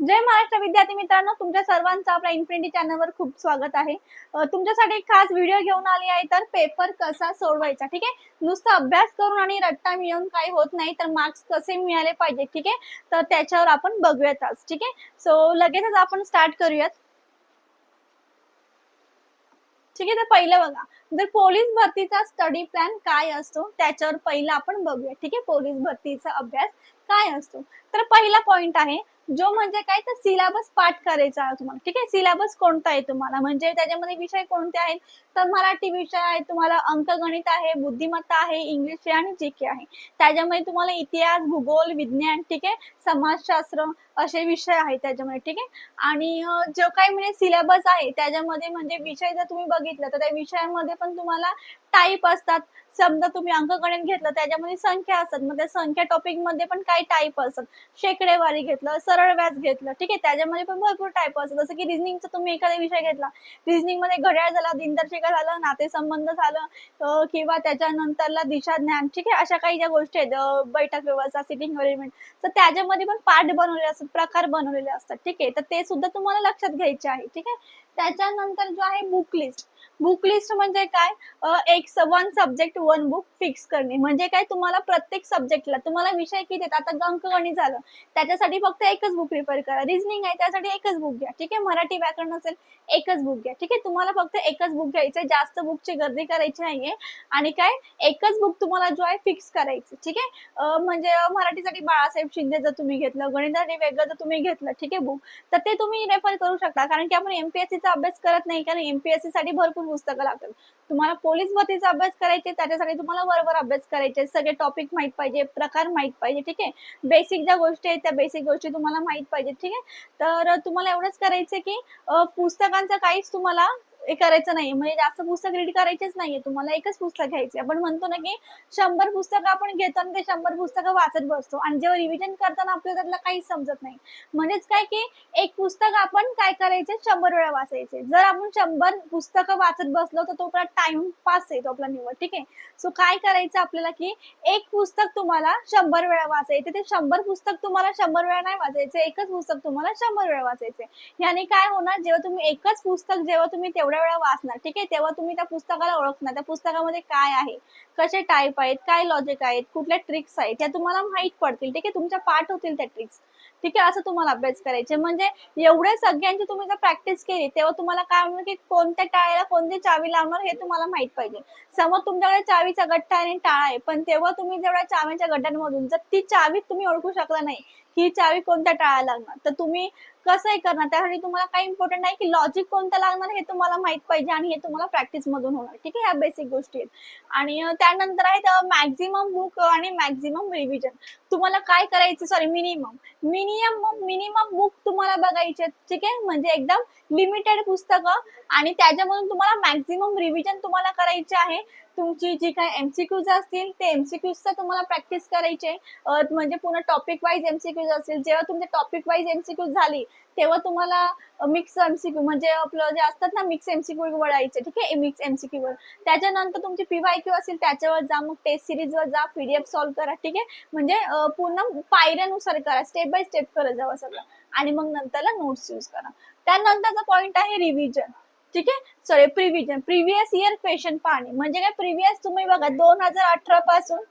जय महाराष्ट्र विद्यार्थी मित्रांनो. तुमच्या सर्वांचं आपल्या इन्फिनिटी चॅनलवर खूप स्वागत आहे. तुमच्यासाठी एक खास व्हिडिओ घेऊन आली आहे तर पेपर कसा सोडवायचा ठीक आहे? नुसतं अभ्यास करून आणि रट्टा मिळवून काही होत नाही तर मार्क्स कसे मिळाले पाहिजे ठीक आहे? तर त्याच्यावर आपण बघूयात आज ठीक आहे? सो लगेचच आपण स्टार्ट करूयात. ठीक आहे तर पहिलं बघा. जर पोलीस भरतीचा स्टडी प्लॅन काय असतो त्याच्यावर पहिला आपण बघूया ठीक आहे? पोलीस भरतीचा अभ्यास काय असतो? तर पहिला पॉइंट आहे जो म्हणजे काय तर सिलेबस पाठ करायचा आहे तुम्हाला ठीक आहे? सिलेबस कोणता आहे तुम्हाला? म्हणजे त्याच्यामध्ये विषय कोणते आहेत? तर मराठी विषय आहे तुम्हाला अंकगणित आहे बुद्धिमत्ता आहे इंग्लिश आणि जे के आहे. त्याच्यामध्ये तुम्हाला इतिहास भूगोल विज्ञान ठीक आहे? समाजशास्त्र असे विषय आहेत त्याच्यामध्ये ठीक आहे? आणि जो काही म्हणजे सिलेबस आहे त्याच्यामध्ये म्हणजे विषय जर तुम्ही बघितलं तर त्या विषयामध्ये पण तुम्हाला टाईप असतात. समजा तुम्ही अंकगणित घेतलं त्याच्यामध्ये संख्या असतात. मग त्या संख्या टॉपिकमध्ये पण काही टाईप असतात. शेकडेवारी घेतलं सरळ व्याज घेतलं. ठीक आहे त्याच्यामध्ये पण भरपूर टाईप असतात. जसं की रिझनिंगचा तुम्ही एखादा विषय घेतला. रिझनिंगमध्ये घड्याळ झाला दिनदर्शिका झालं नातेसंबंध झालं किंवा त्याच्यानंतरला दिशा ज्ञान ठीक आहे अशा काही ज्या गोष्टी आहेत बैठक व्यवस्था सिटिंग अरेंजमेंट तर त्याच्यामध्ये पण पार्ट बनवलेले असतात प्रकार बनवलेले असतात. ठीक आहे तर ते सुद्धा तुम्हाला लक्षात घ्यायचे आहे. ठीक आहे त्याच्यानंतर जो आहे बुक लिस्ट बुक लिस्ट म्हणजे काय? एक one subject one book fix करणे. म्हणजे काय? तुम्हाला प्रत्येक सब्जेक्टला तुम्हाला विषय किती आहेत? आता अंकगणित झालं. त्याच्यासाठी फक्त एकच बुक प्रिपेअर करा. रिझनिंग आहे त्यासाठी एकच बुक घ्या. ठीक आहे? मराठी व्याकरण असेल एकच बुक घ्या. ठीक आहे? तुम्हाला फक्त एकच बुक घ्यायचं जास्त बुकची गर्दी करायची नाहीये. आणि काय? एकच बुक तुम्हाला जो आहे फिक्स करायचं ठीक आहे? म्हणजे मराठीसाठी बाळासाहेब शिंदे जर तुम्ही घेतलं गणितासाठी वेगळं जर तुम्ही घेतलं ठीक आहे बुक तर ते तुम्ही रेफर करू शकता. कारण की आपण एमपीएससी चा अभ्यास करत नाही. कारण एमपीएससी साठी भरपूर पुस्तकं लागतात. तुम्हाला पोलीस भरतीचा अभ्यास करायचे त्याच्यासाठी तुम्हाला वरवर अभ्यास करायचे सगळे टॉपिक माहीत पाहिजे प्रकार माहीत पाहिजे ठीक आहे? बेसिक ज्या गोष्टी आहेत त्या बेसिक गोष्टी तुम्हाला माहीत पाहिजे ठीक आहे? तर तुम्हाला एवढंच करायचं की पुस्तकांचं काहीच तुम्हाला हे करायचं नाही. म्हणजे जास्त पुस्तक रीड करायचेच नाहीये. तुम्हाला एकच पुस्तक घ्यायचे आपण म्हणतो ना की शंभर पुस्तकं आपण घेतो आणि ते शंभर पुस्तकं वाचत बसतो. आणि जेव्हा रिव्हिजन करताना आपल्याला त्यातलं काहीच समजत नाही. म्हणजेच काय की एक पुस्तक आपण काय करायचे? शंभर वेळा वाचायचे. जर आपण शंभर पुस्तकं वाचत बसलो तर तो आपला टाइम पास आहे तो आपला निवड. ठीक आहे? सो काय करायचं आपल्याला की एक पुस्तक तुम्हाला शंभर वेळा वाचायचे. ते शंभर पुस्तक तुम्हाला शंभर वेळा नाही वाचायचे. एकच पुस्तक तुम्हाला शंभर वेळा वाचायचे. याने काय होणार? जेव्हा तुम्ही एकच पुस्तक जेव्हा तुम्ही तेवढ्या वेळा वाचणार. ठीक आहे? तेव्हा तुम्ही त्या पुस्तकाला ओळखणार. त्या पुस्तकामध्ये काय आहे? कसे टाईप आहेत? काय लॉजिक आहेत? कुठल्या ट्रिक्स आहेत? त्या तुम्हाला माहीत पडतील. ठीक आहे? तुमच्या पाठ होतील त्या ट्रिक्स ठीक आहे? असं तुम्हाला अभ्यास करायचे. म्हणजे एवढ्या सगळ्यांची तुम्ही जर प्रॅक्टिस केली तेव्हा तुम्हाला काय होणार की कोणत्या टाळ्याला कोणती चावी लावणार हे तुम्हाला माहीत पाहिजे. समोर तुमच्याकडे चावीचा गठ्ठा आणि टाळा आहे. पण तेव्हा तुम्ही जेवढ्या चाव्यांच्या गड्ड्यांमधून जर ती चावी तुम्ही ओळखू शकला नाही ही चावी कोणत्या टाळा लागणार? तर तुम्ही कसं हे करणार? त्यासाठी तुम्हाला काय इम्पॉर्टंट आहे की लॉजिक कोणतं लागणार हे तुम्हाला माहीत पाहिजे आणि हे तुम्हाला प्रॅक्टिस मधून होणार. ठीक आहे? ह्या बेसिक गोष्टी आहेत. आणि त्यानंतर आहेत मॅक्झिमम बुक आणि मॅक्झिमम रिव्हिजन तुम्हाला काय करायचं? Sorry minimum minimum minimum book तुम्हाला बघायचे ठीक आहे? म्हणजे एकदम लिमिटेड पुस्तकं. आणि त्याच्यामधून तुम्हाला मॅक्झिमम रिव्हिजन तुम्हाला करायचे आहे. तुमची जी काय एमसीक्यूज असतील ते एमसीक्यूजचा तुम्हाला प्रॅक्टिस करायचे म्हणजे पूर्ण टॉपिक वाईज एमसीक्यूज असतील. जेव्हा तुमचे टॉपिक वाईज एमसीक्यूज झाली तेव्हा तुम्हाला मिक्स एमसीक्यू म्हणजे आपलं जे असतात ना मिक्स एमसीक्यू वळायचे ठीक आहे? मिक्स एमसीक्यू वर. त्याच्यानंतर तुमची पीवायक्यू असेल त्याच्यावर जा मग टेस्ट सिरीज वर जा पीडीएफ सॉल्व्ह करा ठीक आहे? म्हणजे पूर्ण पायऱ्यानुसार करा स्टेप बाय स्टेप करत जावं सगळं. आणि मग नंतरला नोट्स यूज करा. त्यानंतरचा पॉइंट आहे रिव्हिजन ठीक आहे? Sorry prevision previous year question पाहणे. म्हणजे काय प्रिव्हियस तुम्ही बघा दोन हजार अठरा पासून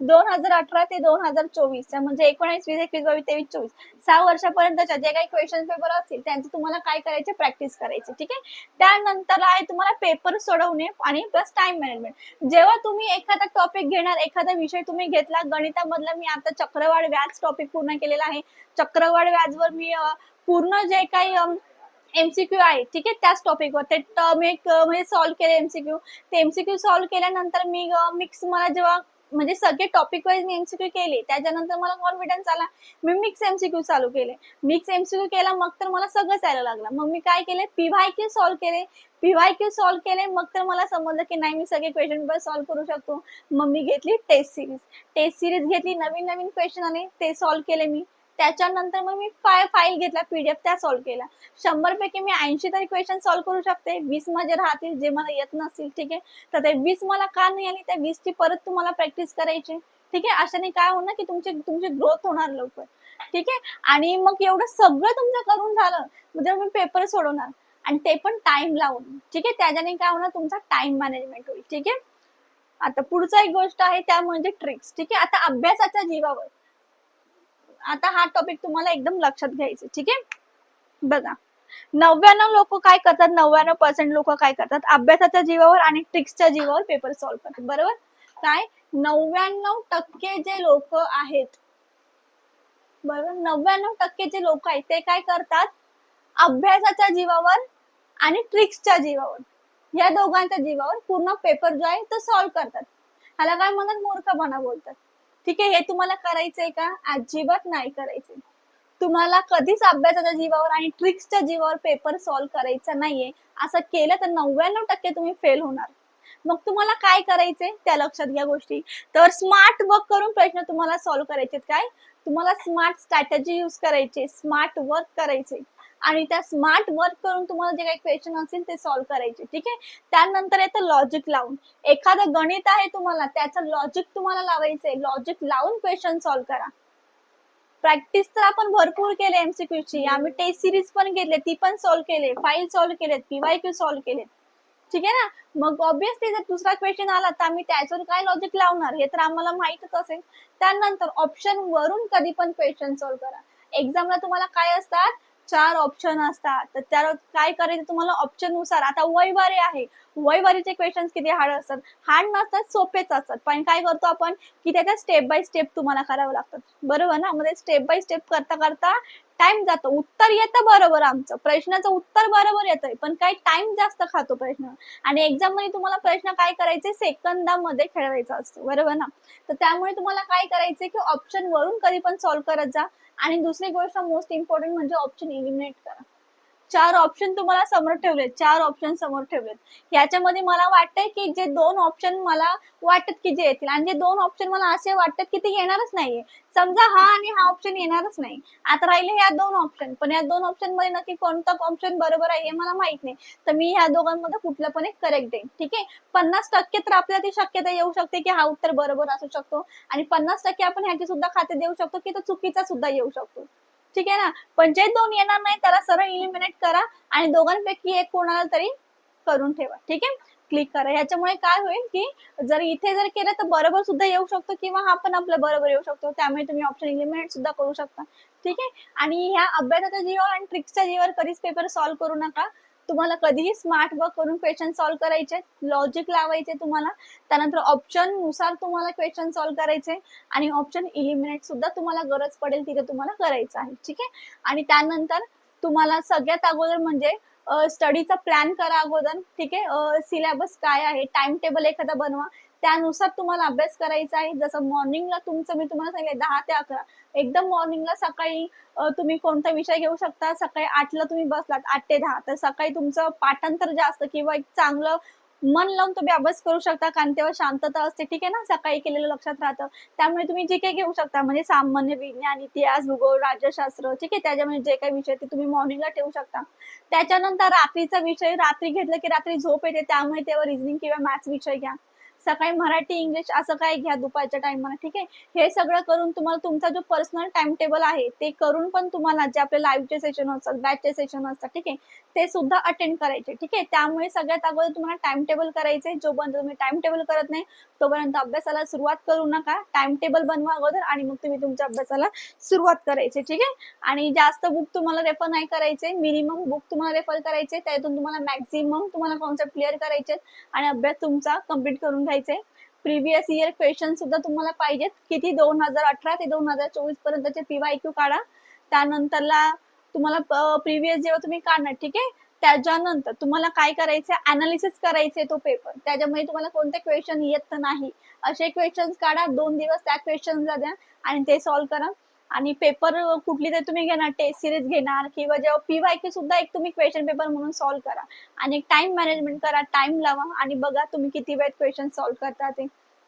दोन हजार अठरा ते दोन हजार चोवीस म्हणजे एकोणीस वीस एकवीस बावीस तेवीस चोवीस सहा वर्षापर्यंतच्या जे काही क्वेश्चन पेपर असतील त्यांचे तुम्हाला काय करायचे? प्रॅक्टिस करायचे ठीक आहे? त्यानंतर आहे तुम्हाला पेपर सोडवणे आणि प्लस टाइम मॅनेजमेंट जेव्हा तुम्ही एखादा टॉपिक घेणार एखादा विषय तुम्ही घेतला गणितामधला मी आता चक्रवाढ व्याज टॉपिक पूर्ण केलेला आहे. चक्रवाढ व्याजवर मी पूर्ण जे काही एमसीक्यू आहे. ठीक आहे त्याच टॉपिकवर ते मी एक म्हणजे सॉल्व्ह केले एमसीक्यू ते एमसीक्यू सॉल्व्ह केल्यानंतर मी मिक्स मला जेव्हा म्हणजे सगळे टॉपिक वाईज मी एमसीक्यू केले त्याच्यानंतर मला कॉन्फिडन्स आला. मी मिक्स एमसीक्यू चालू केले. मिक्स एमसीक्यू केला मग तर मला सगळंच यायला लागलं. मग मी काय केले? पीवायक्यू सॉल्व्ह केले. पीवायक्यू सॉल्व्ह केले मग तर मला समजलं की नाही मी सगळे क्वेश्चन पेपर सॉल्व्ह करू शकतो. मग मी घेतली टेस्ट सिरीज टेस्ट सिरीज घेतली नवीन नवीन क्वेश्चन आले ते सॉल्व्ह केले मी. त्याच्यानंतर मग मी फाय फाईल घेतला पीडीएफ त्या सॉल्व्ह केला. शंभर पैकी मी ऐंशी तरी क्वेश्चन सॉल्व्ह करू शकते. वीस माझे राहतील जे मला येत नसतील ठीक आहे? तर ते वीस मला का नाही आली? त्या वीसची परत तुम्हाला प्रॅक्टिस करायची. ठीक आहे? अशाने काय होणार की तुमची तुमची ग्रोथ होणार लवकर. ठीक आहे? आणि मग एवढं सगळं तुमचं करून झालं म्हणजे मी पेपर सोडवणार. आणि ते पण टाइम लावून. ठीक आहे? त्याच्याने काय होणार? तुमचा टाइम मॅनेजमेंट होईल. ठीक आहे? आता पुढचा एक गोष्ट आहे त्या म्हणजे ट्रिक्स ठीक आहे? आता अभ्यासाच्या जीवावर. आता हा टॉपिक तुम्हाला एकदम लक्षात घ्यायचा ठीक आहे? बघा नव्याण्णव लोक काय करतात? नव्याण्णव पर्सेंट लोक काय करतात? अभ्यासाच्या जीवावर आणि ट्रिक्सच्या जीवावर पेपर सॉल्व्ह करतात बरोबर? काय? नव्याण्णव टक्के जे लोक आहेत बरोबर? नव्याण्णव टक्के जे लोक आहेत ते काय करतात? अभ्यासाच्या जीवावर आणि ट्रिक्सच्या जीवावर या दोघांच्या जीवावर पूर्ण पेपर जो आहे तो सॉल्व्ह करतात. ह्याला काय म्हणतात? मूर्खपणा बोलतात. ठीक आहे हे तुम्हाला करायचंय का? अजिबात नाही करायचंय. तुम्हाला कधीच अभ्यासाच्या जीवावर आणि ट्रिक्सच्या जीवावर पेपर सॉल्व्ह करायचा नाहीये. असं केलं तर नव्याण्णव टक्के तुम्ही फेल होणार. मग तुम्हाला काय करायचंय? त्या लक्षात घ्या गोष्टी. तर स्मार्ट वर्क करून प्रश्न तुम्हाला सॉल्व्ह करायचे काय? तुम्हाला स्मार्ट स्ट्रॅटेजी युज करायचे स्मार्ट वर्क करायचे. आणि त्या स्मार्ट वर्क करून तुम्हाला जे काही क्वेश्चन असतील ते सॉल्व्ह करायचे ठीक आहे? त्यानंतर येतं लॉजिक लावून. एखादं गणित आहे तुम्हाला त्याचं लॉजिक तुम्हाला लावायचंय. लॉजिक लावून क्वेश्चन सॉल्व्ह करा. प्रॅक्टिस तर आपण भरपूर केले एमसीक्यू ची. आम्ही टेस्ट सिरीज पण घेतले ती पण सॉल्व्ह केले. फाईल सॉल्व्ह केलेत पीवाय क्यू सॉल्व्ह केलेत. ठीक आहे ना? मग ऑब्विसली जर दुसरा क्वेश्चन आला तर आम्ही त्याच्यावर काय लॉजिक लावणार? हे तर आम्हाला माहितच असेल. त्यानंतर ऑप्शन वरून कधी पण क्वेश्चन सॉल्व्ह करा. एक्झामला तुम्हाला काय असतात? चार ऑप्शन असतात. तर त्या काय करायचं तुम्हाला ऑप्शननुसार? आता वयवारी आहे. वयवारीचे क्वेश्चन किती हार्ड असतात? हार्ड नसतात सोपेच असतात. पण काय करतो आपण? की त्याच्या स्टेप बाय स्टेप तुम्हाला करावं लागतात बरोबर ना? म्हणजे मध्ये स्टेप बाय स्टेप करता करता टाइम जातो. उत्तर येतं बरोबर आमचं. प्रश्नाचं उत्तर बरोबर येतंय. पण काय टाइम जास्त खातो प्रश्न. आणि एक्झाममध्ये तुम्हाला प्रश्न काय करायचे? सेकंदामध्ये खेळवायचा असतो. बरोबर ना? तर त्यामुळे तुम्हाला काय करायचं की ऑप्शन वरून कधी पण सॉल्व्ह करत जा. आणि दुसरी गोष्ट मोस्ट इम्पॉर्टंट म्हणजे ऑप्शन इलिमिनेट करा. चार ऑप्शन तुम्हाला समोर ठेवलेत. चार ऑप्शन समोर ठेवलेत. याच्यामध्ये मला वाटतंय की जे दोन ऑप्शन मला वाटत की जे येतील. आणि जे दोन ऑप्शन मला असे वाटतात की ते येणारच नाहीये. समजा हा आणि हा ऑप्शन येणारच नाही. आता राहिले ह्या दोन ऑप्शन पण या दोन ऑप्शनमध्ये नक्की कोणता ऑप्शन बरोबर आहे हे मला माहीत नाही. तर मी ह्या दोघांमध्ये कुठलं पण एक करेक्ट देईन. ठीक आहे? पन्नास टक्के तर आपल्याला ती शक्यता येऊ शकते की हा उत्तर बरोबर असू शकतो. आणि पन्नास टक्के आपण ह्याची सुद्धा खाते देऊ शकतो की तो चुकीचा सुद्धा येऊ शकतो. ठीक आहे ना? पण जे दोन येणार नाही त्याला सरळ इलिमिनेट करा आणि दोघांपैकी एक कोणाला तरी करून ठेवा. ठीक आहे? क्लिक करा. याच्यामुळे काय होईल की जर इथे जर केलं तर बरोबर सुद्धा येऊ शकतो किंवा हा पण आपलं बरोबर येऊ शकतो. त्यामुळे तुम्ही ऑप्शन इलिमिनेट सुद्धा करू शकता. ठीक आहे? आणि ह्या अभ्यासाच्या जीवावर आणि ट्रिक्सच्या जीवावर कधीच पेपर सॉल्व्ह करू नका. तुम्हाला कधीही स्मार्ट वर्क करून क्वेश्चन सॉल्व्ह करायचे लॉजिक लावायचे तुम्हाला. त्यानंतर ऑप्शननुसार तुम्हाला क्वेश्चन सॉल्व्ह करायचे आणि ऑप्शन इलिमिनेट सुद्धा तुम्हाला गरज पडेल तिथे तुम्हाला करायचं आहे. ठीक आहे? आणि त्यानंतर तुम्हाला सगळ्यात अगोदर म्हणजे स्टडीचा प्लॅन करा अगोदर. ठीक आहे? सिलेबस काय आहे? टाइम टेबल एखादा बनवा. त्यानुसार तुम्हाला अभ्यास करायचा आहे. जसं मॉर्निंगला तुमचं मी तुम्हाला सांगितलं दहा ते अकरा. एकदम मॉर्निंगला सकाळी तुम्ही कोणता विषय घेऊ शकता? सकाळी आठला तुम्ही बसलात आठ ते दहा. तर सकाळी तुमचं पाठांतर जास्त किंवा एक चांगलं मन लावून तुम्ही अभ्यास करू शकता कारण तेव्हा शांतता असते. ठीक आहे ना? सकाळी केलेलं लक्षात राहतं. त्यामुळे तुम्ही जे काही घेऊ शकता म्हणजे सामान्य विज्ञान इतिहास भूगोल राज्यशास्त्र ठीक आहे? त्याच्यामध्ये जे काही विषय ते तुम्ही मॉर्निंगला ठेवू शकता. त्याच्यानंतर रात्रीचा विषय रात्री घेतलं की रात्री झोप येते. त्यामुळे तेव्हा रिझनिंग किंवा मॅथ्स विषय घ्या. सकाळी मराठी इंग्लिश असं काय घ्या दुपारच्या टाइमला ठीक आहे? हे सगळं करून तुम्हाला तुमचा जो पर्सनल टाइम टेबल आहे ते करून पण तुम्हाला जे आपले लाईव्हचे सेशन असतात बॅचचे सेशन असतात ठीक आहे? ते सुद्धा अटेंड करायचे ठीक आहे? त्यामुळे सगळ्यात अगोदर तुम्हाला टाइम टेबल करायचे जोपर्यंत तुम्ही टाइम टेबल करत नाही तोपर्यंत अभ्यासाला सुरुवात करू नका. टाइम टेबल बनवा अगोदर आणि मग तुम्ही तुमच्या अभ्यासाला सुरुवात करायची ठीक आहे? आणि जास्त बुक तुम्हाला रेफर नाही करायचे मिनिमम बुक तुम्हाला रेफर करायचे त्यातून तुम्हाला मॅक्झिमम तुम्हाला कॉन्सेप्ट क्लिअर करायचे आणि अभ्यास तुमचा कंप्लीट करून घ्यायचे. प्रिव्हियस इयर क्वेश्चन सुद्धा तुम्हाला पाहिजेत. किती दोन हजार अठरा ते दोन हजार चोवीस पर्यंतचे पीवाय क्यू काढा. त्यानंतरला तुम्हाला प्रिव्हियस जेव्हा तुम्ही काढणार ठीक आहे? त्याच्यानंतर तुम्हाला काय करायचं अनालिसिस करायचे तो पेपर त्याच्यामध्ये तुम्हाला कोणते क्वेश्चन येत नाही? असे क्वेश्चन काढा दोन दिवस त्या क्वेश्चन द्या आणि ते सॉल्व्ह करा. आणि पेपर कुठली तरी तुम्ही घेणार टेस्ट सिरीज घेणार किंवा जेव्हा पीवाय की सुद्धा एक तुम्ही क्वेश्चन पेपर म्हणून सॉल्व्ह करा. आणि एक टाइम मॅनेजमेंट करा टाइम लावा आणि बघा तुम्ही किती वेळ क्वेश्चन सॉल्व्ह करता ते.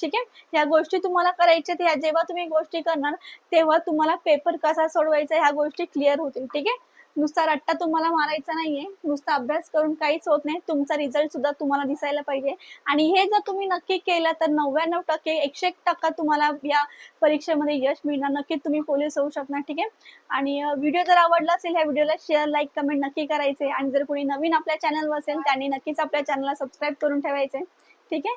ठीक आहे? ह्या गोष्टी तुम्हाला करायच्या त्या जेव्हा तुम्ही गोष्टी करणार तेव्हा तुम्हाला पेपर कसा सोडवायचा ह्या गोष्टी क्लिअर होतील. ठीक आहे? नुसता रट्टा तुम्हाला मारायचा नाहीये. नुसता अभ्यास करून काहीच होत नाही. तुमचा रिझल्ट सुद्धा तुम्हाला दिसायला पाहिजे. आणि हे जर तुम्ही नक्की केलं तर नव्याण्णव टक्के एकशे एक टक्का तुम्हाला या परीक्षेमध्ये यश मिळणार. नक्कीच तुम्ही पोलीस होऊ शकणार. ठीक आहे? आणि व्हिडिओ जर आवडला असेल ह्या व्हिडिओला शेअर लाईक कमेंट नक्की करायचे. आणि जर कोणी नवीन आपल्या चॅनलवर असेल त्यांनी नक्कीच आपल्या चॅनलला सबस्क्राईब करून ठेवायचे. ठीक आहे?